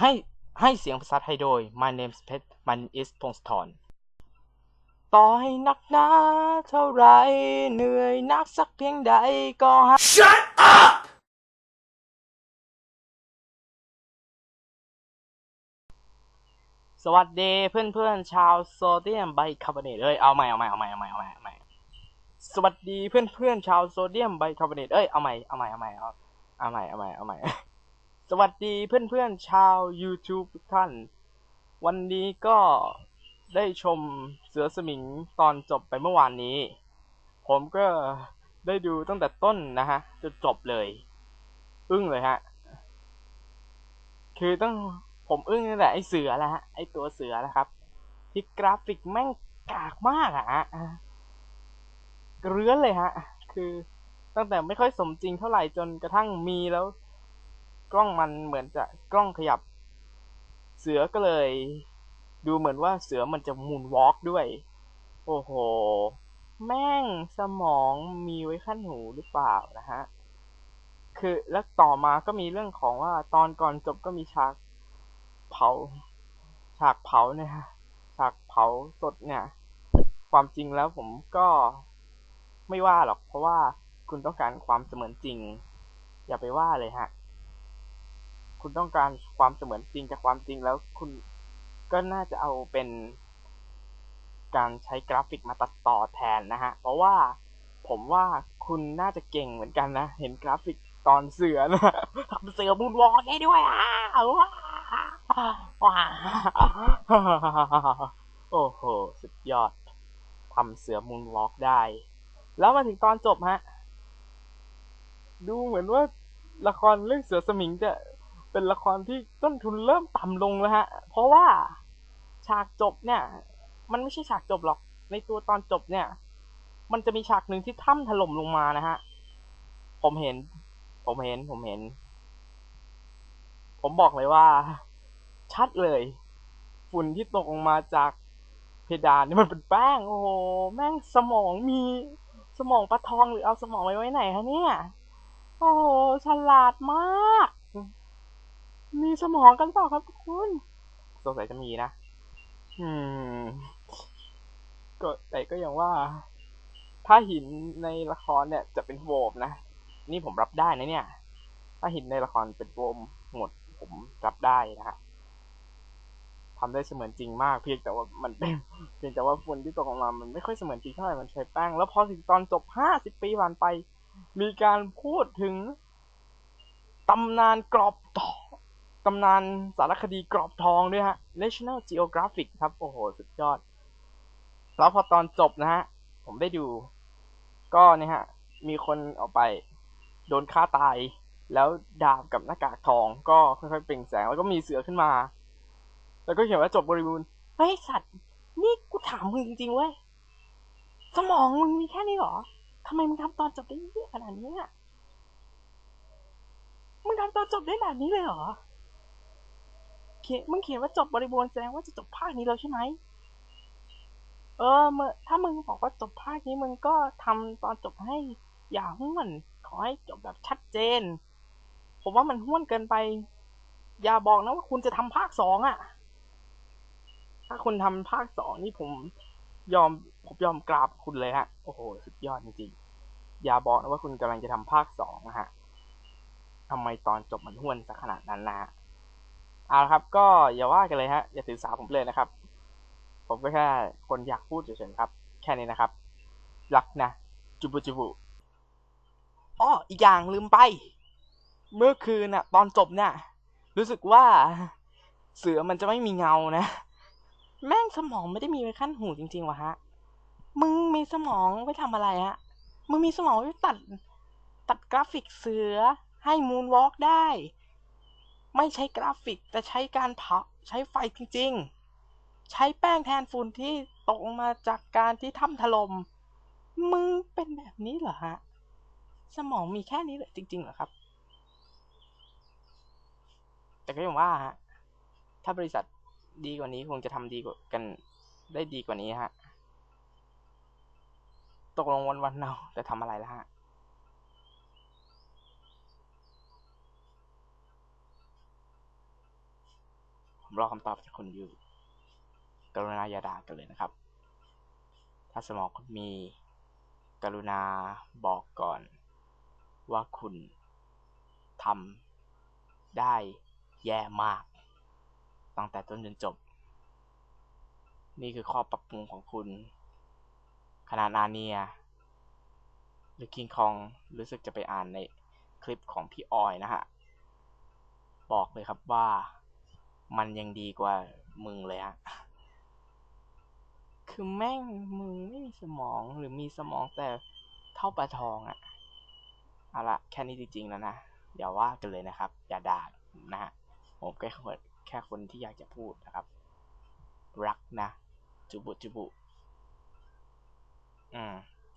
ให้ให้เสียงภาษาไทยโดย My name is Pet Man is พงศธรต่อให้นักหนาเท่าไรเหนื่อยนักสักเพียงใดก็หา Shut up! สวัสดีเพื่อนเพื่อนๆชาวโซเดียมไบคาร์บอเนตเอ้ยเอาใหม่เอาใหม่เอาใหม่เอาใหม่เอาใหม่เอาใหม่สวัสดีเพื่อนเพื่อนๆชาวโซเดียมไบคาร์บอเนตเอ้ยเอาใหม่เอาใหม่เอาใหม่เอาเอาใหม่เอาใหม่เอาใหม่ สวัสดีเพื่อนๆชาว YouTube ทุกท่าน วันนี้ก็ได้ชมเสือสมิงตอนจบไปเมื่อวานนี้ ผมก็ได้ดูตั้งแต่ต้นนะฮะจนจบเลย อึ้งเลยฮะ คือต้องผมอึ้งตั้งแต่ไอเสือแล้วฮะไอตัวเสือนะครับ ที่กราฟิกแม่งกากมากอะเรื้อนเลยฮะ คือตั้งแต่ไม่ค่อยสมจริงเท่าไหร่จนกระทั่งมีแล้ว กล้องมันเหมือนจะกล้องขยับ เสือก็เลย ดูเหมือนว่าเสือมันจะมูนวอล์กด้วย โอ้โห แม่งสมองมีไว้ขั้นหูหรือเปล่านะฮะ คือแล้วต่อมาก็มีเรื่องของว่าตอนก่อนจบก็มีฉากเผา ฉากเผาเนี่ยฮะฉากเผาสดเนี่ย ความจริงแล้วผมก็ไม่ว่าหรอก เพราะว่าคุณต้องการความเสมือนจริง อย่าไปว่าเลยฮะ คุณต้องการความเสมือนจริงจากความจริงแล้วคุณก็น่าจะเอาเป็นการใช้กราฟิกมาตัดต่อแทนนะฮะ เพราะว่าผมว่าคุณน่าจะเก่งเหมือนกันนะ เห็นกราฟิกตอนเสือนะทำเสือบุญวอลได้ด้วยอะว้าว้าโอ้โห สุดยอดทำเสือมูนวอล์กได้ แล้วมาถึงตอนจบฮะ ดูเหมือนว่าละครเรื่องเสือสมิงจะ เป็นละครที่ต้นทุนเริ่มต่ำลงแล้วฮะ เพราะว่าฉากจบเนี่ย มันไม่ใช่ฉากจบหรอก ในตัวตอนจบเนี่ย มันจะมีฉากหนึ่งที่ถ้ำถล่มลงมานะฮะ ผมเห็น ผมเห็น ผมเห็น ผมบอกเลยว่า ชัดเลย ฝุ่นที่ตกลงมาจากเพดานนี่มันเป็นแป้ง โอ้โห แม่งสมองมีสมองปลาทองหรือเอาสมองไว้ไว้ไหนคะเนี่ย โอ้โห ฉลาดมาก มีสมองกันเปล่าครับทุกคนสงสัยจะมีนะอืม ก็แต่ก็อย่างว่า ถ้าหินในละครเนี่ย จะเป็นโวมนะ นี่ผมรับได้นะเนี่ย ถ้าหินในละครเป็นโวมหมดผมรับได้นะฮะทำได้เสมือนจริงมากเพียงแต่ว่ามันเป็นเพียงแต่ว่าฝุ่นที่ตกออกมามันไม่ค่อยเสมือนจริงเท่าไหร่มันใช้แป้ง แล้วพอถึงตอนจบห้าสิบปีผ่านไป มีการพูดถึงตำนานกรอบทอ ตำนานสารคดีกรอบทองด้วยฮะ National Geographic ครับ โอ้โห สุดยอด แล้วพอตอนจบนะฮะ ผมได้ดู ก็เนี่ยฮะ มีคนเอาไป โดนฆ่าตาย แล้วดาบกับหน้ากากทองก็ค่อยๆเปล่งแสง แล้วก็มีเสือขึ้นมา แล้วก็เขียนว่าจบบริบูรณ์เฮ้ยสัตว์ นี่กูถามมึงจริงๆเว้ย สมองมึงมีแค่นี้เหรอทำไมมึงทำตอนจบได้เยอะขนาดนี้อะมึงทำตอนจบได้แบบนี้เลยเหรอ มึงเขียนว่าจบบริบูรณ์แสดงว่าจะจบภาคนี้แล้วใช่ไหมเออเมื่อถ้ามึงบอกว่าจบภาคนี้มึงก็ทำตอนจบให้อย่าห้วน ขอให้จบแบบชัดเจน ผมว่ามันห้วนเกินไป อย่าบอกนะว่าคุณจะทำภาคสองอะถ้าคุณทำภาคสองนี่ผมยอมผมยอมกราบคุณเลยฮะ โอ้โห สุดยอดจริงๆ อย่าบอกนะว่าคุณกำลังจะทำภาคสองนะฮะทำไมตอนจบมันห้วนซะขนาดนั้นนะฮะ เอาครับ ก็อย่าว่ากันเลยฮะ อย่าถือสาผมเลยนะครับ ผมก็แค่คนอยากพูดเฉยๆครับ แค่นี้นะครับ รักนะ จุบุจุบุอ้ออีกอย่างลืมไป เมื่อคืนน่ะ ตอนจบเนี่ยรู้สึกว่าเสือมันจะไม่มีเงานะ แม่งสมองไม่ได้มีไว้ขั้นหูจริงๆวะฮะ มึงมีสมองไว้ทำอะไรฮะ มึงมีสมองไว้ตัด ตัดกราฟิกเสือให้มูนวอล์กได้ ไม่ใช้กราฟิกแต่ใช้การเผาใช้ไฟจริง ๆ ใช้แป้งแทนฝุ่นที่ตกมาจากการที่ถ้ำถลม่มมึงเป็นแบบนี้เหรอฮะ สมองมีแค่นี้เลยจริง ๆ เหรอครับ แต่ก็อย่างว่าฮะ ถ้าบริษัทดีกว่านี้คงจะทำดีกว่ากันได้ดีกว่านี้ฮะ ตกลงวันๆเราแต่ทำอะไรแล้วฮะ ผมรอคำตอบจากคุณอยู่ กรุณาอย่าด่ากันเลยนะครับ ถ้าสมองคุณมี กรุณาบอกก่อน ว่าคุณทำได้แย่มาก ตั้งแต่ต้นจนจบ นี่คือข้อปรับปรุงของคุณ ขนาดนาเนีย หรือคิงคองรู้สึกจะไปอ่านในคลิปของพี่ออยนะฮะ บอกเลยครับว่า มันยังดีกว่ามึงเลยฮะ คือแม่งมึงไม่มีสมองหรือมีสมองแต่เท่าปลาทองอะเอาละแค่นี้จริงๆแล้วนะเดี๋ยวว่ากันเลยนะครับ อย่าด่านะฮะผมแค่คนแค่คนที่อยากจะพูดนะครับ รักนะ จุบุจุบุ อืม